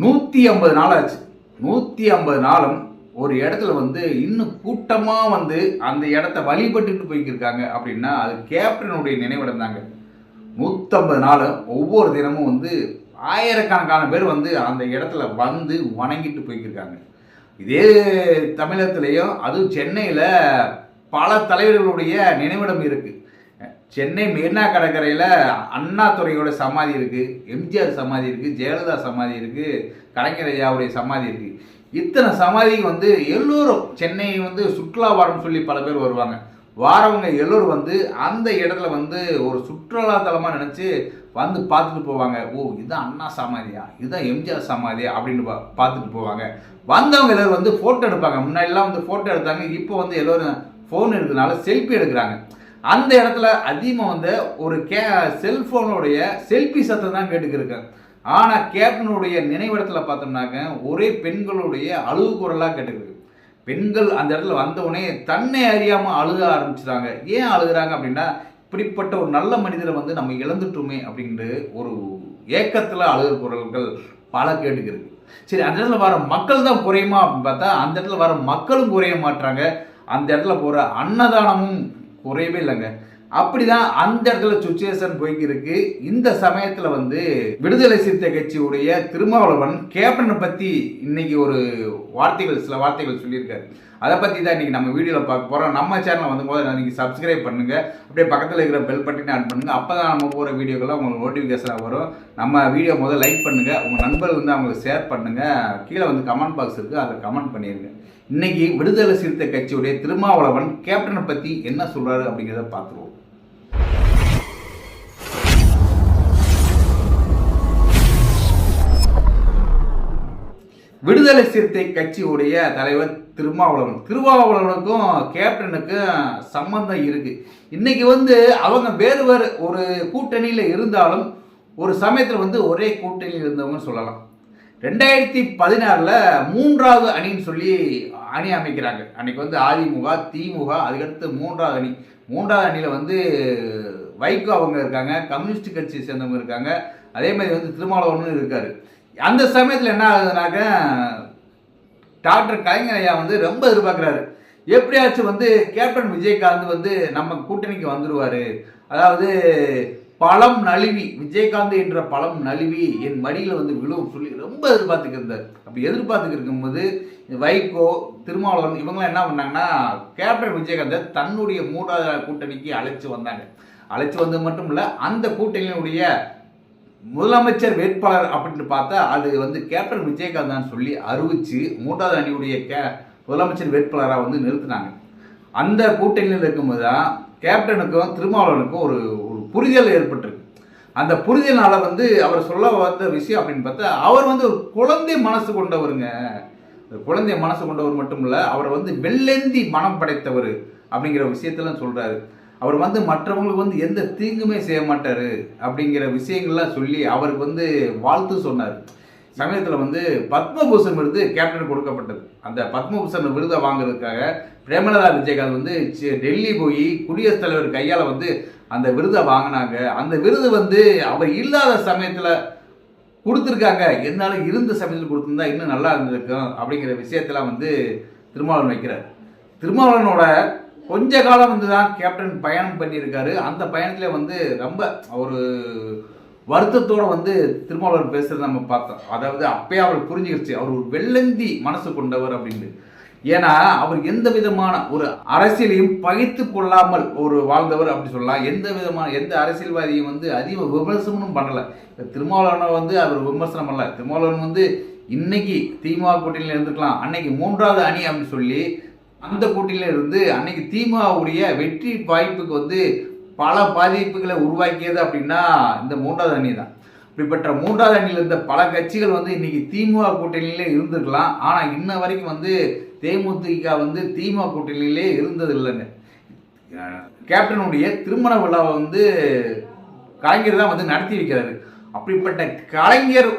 நூற்றி ஐம்பது நாள் ஆச்சு நூற்றி ஐம்பது நாளும் ஒரு இடத்துல வந்து இன்னும் கூட்டமாக வந்து அந்த இடத்த வழிபட்டுட்டு போய்க்கிருக்காங்க அப்படின்னா அது கேப்டனுடைய நினைவிடம் தாங்க. நூற்றம்பது நாள் ஒவ்வொரு தினமும் வந்து ஆயிரக்கணக்கான பேர் வந்து அந்த இடத்துல வந்து வணங்கிட்டு போய்க்கிருக்காங்க. இதே தமிழகத்திலையும் அதுவும் சென்னையில் பல தலைவர்களுடைய நினைவிடம் இருக்குது சென்னை மெரினா கடற்கரையில் அண்ணா துறையோட சமாதி இருக்குது எம்ஜிஆர் சமாதி இருக்குது ஜெயலலிதா சமாதி இருக்குது கலைஞர் ஐயாவுடைய சமாதி இருக்குது இத்தனை சமாதிக்கு வந்து எல்லோரும் சென்னை வந்து சுற்றுலா வாரம் சொல்லி பல பேர் வருவாங்க. வாரவங்க எல்லோரும் வந்து அந்த இடத்துல வந்து ஒரு சுற்றுலா தலமாக நினச்சி வந்து பார்த்துட்டு போவாங்க. ஓ இதுதான் அண்ணா சமாதியா? இதுதான் எம்ஜிஆர் சமாதியா? அப்படின்னு பா பார்த்துட்டு போவாங்க. வந்தவங்க எல்லோரும் வந்து ஃபோட்டோ எடுப்பாங்க. முன்னாடிலாம் வந்து ஃபோட்டோ எடுத்தாங்க. இப்போ வந்து எல்லோரும் ஃபோன் எடுக்கிறதுனால செல்ஃபி எடுக்கிறாங்க. அந்த இடத்துல அதிகமாக வந்து ஒரு கே செல்ஃபோனுடைய செல்ஃபி சத்தம் தான் கேட்டுக்கிருக்கேன் ஆனால் கேப்டனுடைய நினைவிடத்தில் பார்த்தோம்னாக்க ஒரே பெண்களுடைய அழுகு குரலாக கேட்டுக்கிருக்கு. பெண்கள் அந்த இடத்துல வந்தவுடனே தன்னை அறியாமல் அழுக ஆரம்பிச்சிட்டாங்க. ஏன் அழுகுறாங்க அப்படின்னா இப்படிப்பட்ட ஒரு நல்ல மனிதரை வந்து நம்ம இழந்துட்டோமே அப்படின்ட்டு ஒரு ஏக்கத்தில் அழுகிற குரல்கள் பல கேட்டுக்கிறது சரி அந்த இடத்துல வர மக்கள் தான் குறையுமா அப்படின்னு பார்த்தா அந்த இடத்துல வர மக்களும் குறைய மாட்டாங்க அந்த இடத்துல போகிற அன்னதானமும் குறையவே இல்லைங்க. அப்படிதான் அந்த இடத்துல சுச்சுவேஷன் போய்க்கிருக்கு. இந்த சமயத்துல வந்து விடுதலை சிறுத்தை கட்சியுடைய திருமாவளவன் கேப்டனை பத்தி இன்னைக்கு ஒரு வார்த்தைகள் சில வார்த்தைகள் சொல்லியிருக்காரு. அதை பற்றி தான் இன்னைக்கு நம்ம வீடியோவில் பார்க்க போகிறோம் நம்ம சேனல் வந்து போது நீங்கள் சப்ஸ்கிரைப் பண்ணுங்கள் அப்படியே பக்கத்தில் இருக்கிற பெல் பட்டினை ஆன் அப்போ தான் நம்ம போகிற வீடியோக்கெல்லாம் உங்களுக்கு நோட்டிஃபிகேஷனாக வரும். நம்ம வீடியோ முதல்ல லைக் பண்ணுங்கள் உங்கள் நண்பர்கள் வந்து அவங்களுக்கு ஷேர் பண்ணுங்கள் கீழே வந்து கமெண்ட் பாக்ஸ் இருக்குது அதை கமெண்ட் பண்ணிடுங்க இன்னைக்கு விடுதலை சிறுத்தை கட்சியுடைய திருமாவளவன் கேப்டனை பத்தி என்ன சொல்றாரு அப்படிங்கிறத பார்த்துருவோம். விடுதலை சிறுத்தை கட்சியுடைய தலைவர் திருமாவளவன். திருமாவளவனுக்கும் கேப்டனுக்கும் சம்பந்தம் இருக்கு. இன்னைக்கு வந்து அவங்க வேறு வேறு ஒரு கூட்டணியில் இருந்தாலும் ஒரு சமயத்தில் வந்து ஒரே கூட்டணியில் இருந்தவங்க சொல்லலாம். ரெண்டாயிரத்தி பதினாறில் மூன்றாவது அணின்னு சொல்லி அணி அமைக்கிறாங்க. அன்னைக்கு வந்து அதிமுக திமுக அதுக்கடுத்து மூன்றாவது அணி. மூன்றாவது அணியில் வந்து வைகோ அவங்க இருக்காங்க கம்யூனிஸ்ட் கட்சியை சேர்ந்தவங்க இருக்காங்க. அதே மாதிரி வந்து திருமாவளவனும் இருக்கார். அந்த சமயத்தில் என்ன ஆகுதுனாக்க டாக்டர் கலைஞர் ஐயா வந்து ரொம்ப எதிர்பார்க்குறாரு. எப்படியாச்சும் வந்து கேப்டன் விஜயகாந்த் வந்து நம்ம கூட்டணிக்கு வந்துடுவார் அதாவது பழம் நழுவி விஜயகாந்த் என்ற பழம் நழுவி என் மடியில் வந்து விழுவும் சொல்லி ரொம்ப எதிர்பார்த்துக்கிருந்தார். அப்படி எதிர்பார்த்துக்கிருக்கும் இருக்கும்போது வைகோ திருமாவளவன் இவங்களாம் என்ன பண்ணாங்கன்னா கேப்டன் விஜயகாந்தை தன்னுடைய மூன்றாவது கூட்டணிக்கு அழைச்சு வந்தாங்க. அழைச்சு வந்தது மட்டும் இல்லை அந்த கூட்டணியினுடைய முதலமைச்சர் வேட்பாளர் அப்படின்னு பார்த்தா அது வந்து கேப்டன் விஜயகாந்த் தான் சொல்லி அறிவிச்சு மூன்றாவது அணியுடைய கே முதலமைச்சர் வேட்பாளராக வந்து நிறுத்தினாங்க. அந்த கூட்டணியில் இருக்கும்போது தான் கேப்டனுக்கும் திருமாவளவனுக்கும் ஒரு புரிதல் ஏற்பட்டிருக்கு. அந்த புரிதல்னால வந்து அவர் சொல்ல வந்த விஷயம் அப்படின்னு பார்த்தா அவர் வந்து ஒரு குழந்தை மனசு கொண்டவருங்க. குழந்தை மனசு கொண்டவர் மட்டும் இல்லை அவர் வந்து வெள்ளெந்தி மனம் படைத்தவர் அப்படிங்கிற விஷயத்தெல்லாம் சொல்கிறாரு அவர் வந்து மற்றவங்களுக்கு வந்து எந்த தீங்குமே செய்ய மாட்டார் அப்படிங்கிற விஷயங்கள்லாம் சொல்லி அவருக்கு வந்து வாழ்த்து சொன்னார். சமயத்தில் வந்து பத்மபூஷன் விருது கேப்டன் கொடுக்கப்பட்டது. அந்த பத்மபூஷன் விருதை வாங்குறதுக்காக பிரேமலதா விஜயகாந்த் வந்து டெல்லி போய் குடியரசுத் தலைவர் கையால் வந்து அந்த விருதை வாங்கினாங்க. அந்த விருது வந்து அவர் இல்லாத சமயத்தில் கொடுத்துருக்காங்க. இருந்தாலும் இருந்த சமயத்தில் கொடுத்துருந்தா இன்னும் நல்லா இருந்திருக்கும் அப்படிங்கிற விஷயத்தெல்லாம் வந்து திருமாவளவன் வைக்கிறார். திருமாவளவனோட கொஞ்ச காலம் வந்து தான் கேப்டன் பயணம் பண்ணியிருக்காரு. அந்த பயணத்தில் வந்து ரொம்ப ஒரு வருத்தத்தோடு வந்து திருமாவளவன் பேசுகிறத நம்ம பார்த்தோம். அதாவது அப்பயே அவர் புரிஞ்சுக்கிடுச்சு அவர் ஒரு வெள்ளந்தி மனசு கொண்டவர் அப்படின்ட்டு. ஏன்னா அவர் எந்த விதமான ஒரு அரசியலையும் பகைத்து கொள்ளாமல் ஒரு வாழ்ந்தவர் அப்படி சொல்லலாம். எந்த விதமான எந்த அரசியல்வாதியும் வந்து அதிக விமர்சனமும் பண்ணலை. திருமாவளவனை வந்து அவர் விமர்சனம் பண்ணல. திருமாவளவன் வந்து இன்னைக்கு திமுக கூட்டணியில் இருந்துக்கலாம் அன்னைக்கு மூன்றாவது அணி அப்படின்னு சொல்லி அந்த கூட்டணியில இருந்து அன்னைக்கு திமுகவுடைய வெற்றி வாய்ப்புக்கு வந்து பல பாதிப்புகளை உருவாக்கியது அப்படின்னா இந்த மூன்றாவது அணி தான். இப்படிப்பட்ட மூன்றாவது அணியில் இருந்த பல கட்சிகள் வந்து இன்னைக்கு திமுக கூட்டணியிலே இருந்திருக்கலாம். ஆனால் இன்ன வரைக்கும் வந்து தேமுதிக வந்து திமுக கூட்டணியிலே இருந்தது இல்லைங்க. கேப்டனுடைய திருமண விழாவை வந்து கலைஞர் தான் வந்து நடத்தி வைக்கிறாரு அப்படிப்பட்ட கலைஞர்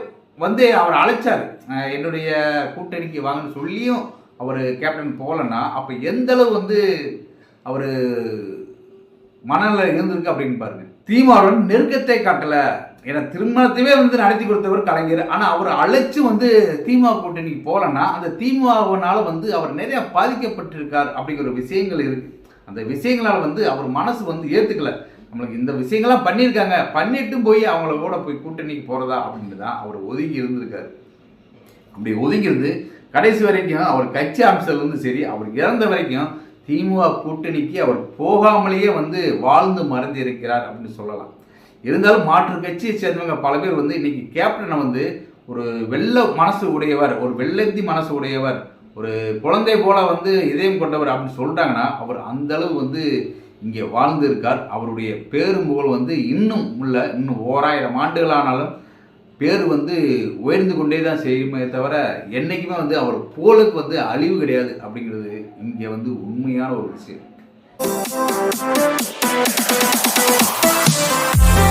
வந்து அவர் அழைச்சார். என்னுடைய கூட்டணிக்கு வாங்கன்னு சொல்லியும் அவர் கேப்டன் போகலன்னா அப்போ எந்த அளவு வந்து அவர் மனநிலை இருந்திருக்கு அப்படின்னு பாருங்க. தீமாவுடன் நெருக்கத்தை காட்டலை. ஏன்னா திருமணத்தையே வந்து நடத்தி கொடுத்தவர் கலைஞர். ஆனால் அவர் அழைச்சி வந்து திமுக கூட்டணிக்கு போகலன்னா அந்த திமுகவினால் வந்து அவர் நிறைய பாதிக்கப்பட்டிருக்கார் அப்படிங்கிற விஷயங்கள் இருக்கு. அந்த விஷயங்களால் வந்து அவர் மனசு வந்து ஏற்றுக்கலை நம்மளுக்கு இந்த விஷயங்கள்லாம் பண்ணியிருக்காங்க. பண்ணிட்டும் போய் அவங்கள கூட போய் கூட்டணிக்கு போகிறதா அப்படின்னு தான் அவர் ஒதுங்கி இருந்திருக்காரு. அப்படி ஒதுங்கிருந்து கடைசி வரைக்கும் அவர் கட்சி அம்சத்துலேருந்து சரி அவர் இறந்த வரைக்கும் திமுக கூட்டணிக்கு அவர் போகாமலேயே வந்து வாழ்ந்து மறந்து இருக்கிறார் அப்படின்னு சொல்லலாம். இருந்தாலும் மாற்று கட்சியை சேர்ந்தவங்க பல பேர் வந்து இன்னைக்கு கேப்டனை வந்து ஒரு வெள்ள மனசு உடையவர் ஒரு வெள்ளந்தி மனசு உடையவர் ஒரு குழந்தை போல வந்து இதயம் கொண்டவர் அப்படின்னு சொல்லிட்டாங்கன்னா அவர் அந்த அளவு வந்து இங்கே வாழ்ந்து இருக்கார் அவருடைய பேரும் புகழ் வந்து இன்னும் உள்ள இன்னும் ஓராயிரம் ஆண்டுகளானாலும் பேர் வந்து உயர்ந்து கொண்டே தான் செய்யுமே தவிர என்றைக்குமே வந்து அவர் போலுக்கு வந்து அழிவு கிடையாது அப்படிங்கிறது இங்கே வந்து உண்மையான ஒரு விஷயம். Thank